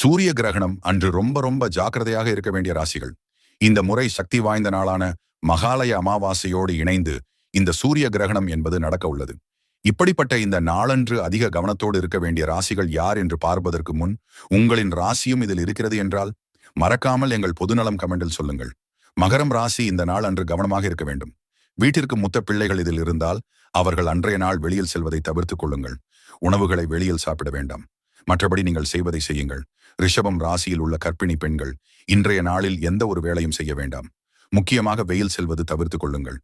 சூரிய கிரகணம் அன்று ரொம்ப ரொம்ப ஜாக்கிரதையாக இருக்க வேண்டிய ராசிகள். இந்த முறை சக்தி வாய்ந்த நாளான மகாலய அமாவாசையோடு இணைந்து இந்த சூரிய கிரகணம் என்பது நடக்க உள்ளது. இப்படிப்பட்ட இந்த நாளன்று அதிக கவனத்தோடு இருக்க வேண்டிய ராசிகள் யார் என்று பார்ப்பதற்கு முன் உங்களின் ராசியும் இதில் இருக்கிறது என்றால் மறக்காமல் எங்கள் பொதுநலம் கமெண்டில் சொல்லுங்கள். மகரம் ராசி இந்த நாள் அன்று கவனமாக இருக்க வேண்டும். வீட்டிற்கு முத்த பிள்ளைகள் இதில் இருந்தால் அவர்கள் அன்றைய நாள் வெளியில் செல்வதை தவிர்த்துக் கொள்ளுங்கள். உணவுகளை வெளியில் சாப்பிட வேண்டாம். மற்றபடி நீங்கள் செய்வதை செய்யுங்கள். ரிஷபம் ராசியில் உள்ள கர்ப்பிணி பெண்கள் இன்றைய நாளில் எந்த ஒரு வேலையும் செய்ய வேண்டாம். முக்கியமாக வெயில் செல்வது தவிர்த்துக் கொள்ளுங்கள்.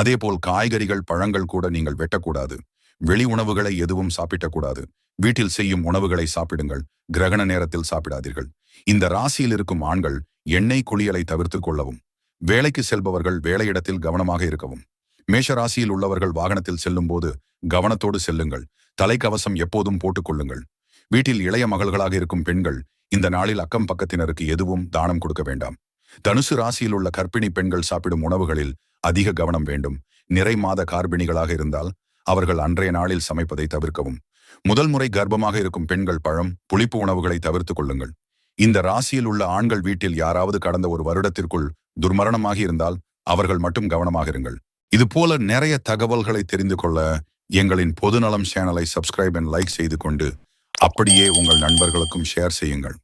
அதேபோல் காய்கறிகள் பழங்கள் கூட நீங்கள் வெட்டக்கூடாது. வெளி உணவுகளை எதுவும் சாப்பிடக்கூடாது. வீட்டில் செய்யும் உணவுகளை சாப்பிடுங்கள். கிரகண நேரத்தில் சாப்பிடாதீர்கள். இந்த ராசியில் இருக்கும் ஆண்கள் எண்ணெய் குளியலை தவிர்த்துக் கொள்ளவும். வேலைக்கு செல்பவர்கள் வேலையிடத்தில் கவனமாக இருக்கவும். மேஷ ராசியில் உள்ளவர்கள் வாகனத்தில் செல்லும் போது கவனத்தோடு செல்லுங்கள். தலைக்கவசம் எப்போதும் போட்டுக்கொள்ளுங்கள் வீட்டில் இளைய மகள்களாக இருக்கும் பெண்கள் இந்த நாளில் அக்கம் பக்கத்தினருக்கு எதுவும் தானம் கொடுக்க வேண்டாம். தனுசு ராசியில் உள்ள கர்ப்பிணி பெண்கள் சாப்பிடும் உணவுகளில் அதிக கவனம் வேண்டும். நிறை மாத கார்பிணிகளாக இருந்தால் அவர்கள் அன்றைய நாளில் சமைப்பதை தவிர்க்கவும். முதல் முறை கர்ப்பமாக இருக்கும் பெண்கள் பழம் புளிப்பு உணவுகளை தவிர்த்துக் கொள்ளுங்கள். இந்த ராசியில் உள்ள ஆண்கள் வீட்டில் யாராவது கடந்த ஒரு வருடத்திற்குள் துர்மரணமாகி இருந்தால் அவர்கள் மட்டும் கவனமாக இருங்கள். இதுபோல நிறைய தகவல்களை தெரிந்து கொள்ள எங்களின் பொதுநலம் சேனலை சப்ஸ்கிரைப் அண்ட் லைக் செய்து கொண்டு அப்படியே உங்கள் நண்பர்களுக்கும் ஷேர் செய்யுங்கள்.